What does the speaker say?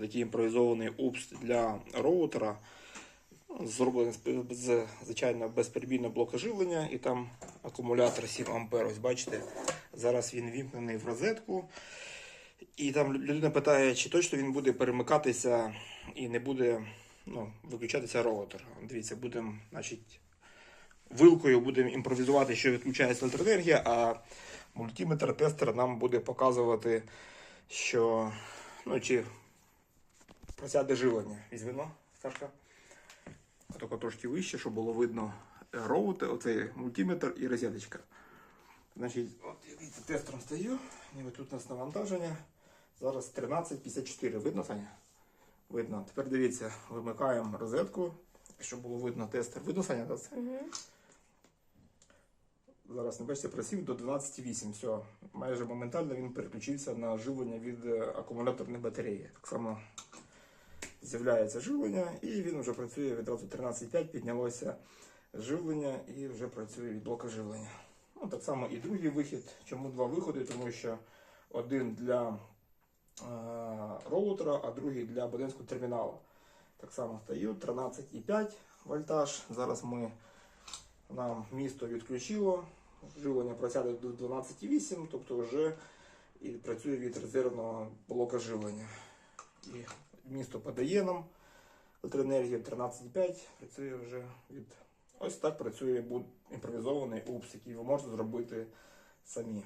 Такий імпровізований упс для роутера. Зроблений з- звичайно, безперебійного блока живлення і там акумулятор 7 А. Ось бачите, зараз він вімкнений в розетку. І там людина питає, чи точно він буде перемикатися і не буде ну, виключатися роутер. Дивіться, будемо, значить, вилкою будемо імпровізувати, що відключається електроенергія, а мультиметр тестер нам буде показувати, що ну, чи просяде живлення. Візьмемо, Сашка. Тільки трошки вище, щоб було видно роутер, оцей мультиметр і розеточка. Значить, от я дивіться, тестером стою, ніби тут у нас навантаження. Зараз 13.54. Видно, Саня? Видно. Тепер дивіться, вимикаємо розетку, щоб було видно тестер. Видно, Саня? це? Зараз не бачите, просів до 12.8. Все, майже моментально він переключився на живлення від е, акумуляторної батареї. Так само з'являється живлення, і він вже працює відразу 13.5, піднялося живлення і вже працює від блока живлення. Ну, так само і другий вихід. Чому два виходи? Тому що один для е, роутера, а другий для абонентського терміналу. Так само стаю 13,5 вольтаж. Зараз ми нам місто відключило. Живлення просяде до 12,8, тобто вже і працює від резервного блока живлення. Місто подає нам електроенергію 13,5, працює вже від. Ось так працює імпровізований УПС, який ви можете зробити самі.